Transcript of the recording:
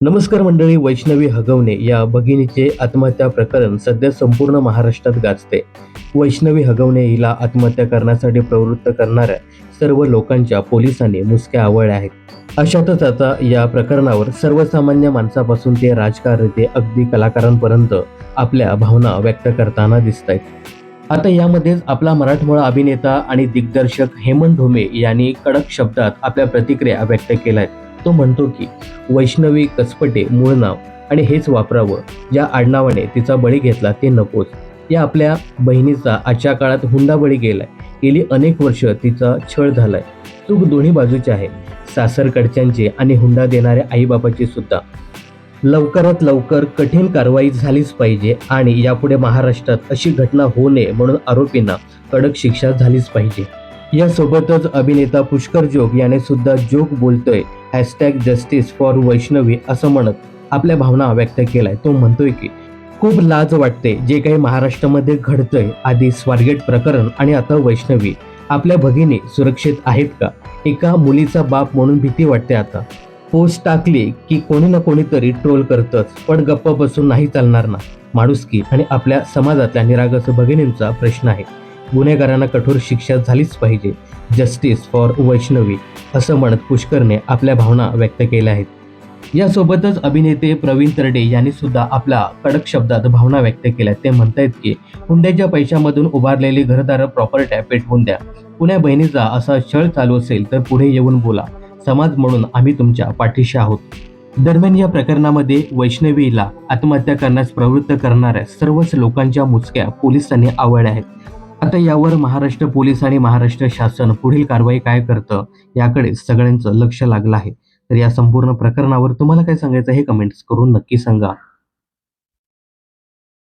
नमस्कार मंडळी वैष्णवी हगवणे या भगिनीचे आत्महत्या प्रकरण सध्या संपूर्ण महाराष्ट्रात गाजते. वैष्णवी हगवणे हिला आत्महत्या करण्यासाठी प्रवृत्त करणाऱ्या सर्व लोकांच्या पोलिसांनी मुसक्या आवळल्या आहेत. अशातच आता या प्रकरणावर सर्वसामान्य माणसापासून ते राजकारणी अगदी कलाकारांपर्यंत आपल्या भावना व्यक्त करताना दिसत आहेत आता यामध्येच आपला मराठमोळा अभिनेता आणि दिग्दर्शक हेमंत ढोमे यांनी कडक शब्दात आपल्या प्रतिक्रिया व्यक्त केल्या आहेत तो म्हणतो की वैष्णवी कसपटे मूळ नाव आणि हेच वापरावं. ज्या आडनावाने तिचा बळी घेतला ते नकोच. या आपल्या बहिणीचा आजच्या काळात हुंडा बळी गेलाय. गेली अनेक वर्ष तिचा छळ झालाय. चूक दोन्ही बाजूची आहे. सासरकडच्यांची आणि हुंडा देणाऱ्या आईबापाची सुद्धा. लवकरात लवकर कठीण कारवाई झालीच पाहिजे आणि यापुढे महाराष्ट्रात अशी घटना होऊ नये म्हणून आरोपींना कडक शिक्षा झालीच पाहिजे. यासोबतच अभिनेता पुष्कर जोग याने सुद्धा जोग बोलतोय. हॅशटॅग जस्टिस फॉर वैष्णवी असं म्हणत आपल्या भावना व्यक्त केलाय. तो म्हणतोय की खूप लाज वाटते जे काही महाराष्ट्रामध्ये घडतंय. आधी स्वारगेट प्रकरण आणि आता वैष्णवी. आपल्या भगिनी सुरक्षित आहेत का? एका मुलीचा बाप म्हणून भीती वाटते आता. पोस्ट टाकली की कोणी ना कोणीतरी ट्रोल करतच पण गप्प बसून नाही चालणार ना. माणुसकी आणि आपल्या समाजातल्या निरागस भगिनींचा प्रश्न आहे. गुन्हेगारांना कठोर शिक्षा झालीच पाहिजे. जस्टिस फॉर वैष्णवी असं म्हणत पुष्करने आपल्या भावना व्यक्त केल्या आहेत. यासोबतच अभिनेते प्रवीण तरडे यांनी सुद्धा आपल्या कडक शब्दात भावना व्यक्त केल्या. ते म्हणतायत की हुंड्याच्या पैशामधून उभारलेली घरदार प्रॉपर्ट्या पेटवून द्या. पुण्या बहिणीचा असा छळ चालू असेल तर पुढे येऊन बोला. समाज म्हणून आम्ही तुमच्या पाठीशी आहोत. दरम्यान या प्रकरणामध्ये वैष्णवीला आत्महत्या करण्यास प्रवृत्त करणाऱ्या सर्वच लोकांच्या मुचक्या पोलिसांनी आवळल्या आहेत. आता यावर महाराष्ट्र पोलीस आणि महाराष्ट्र शासन पुढील कारवाई काय करतं याकडे सगळ्यांचं लक्ष लागलं आहे. तर या संपूर्ण प्रकरणावर तुम्हाला काय सांगायचं हे कमेंट्स करून नक्की सांगा.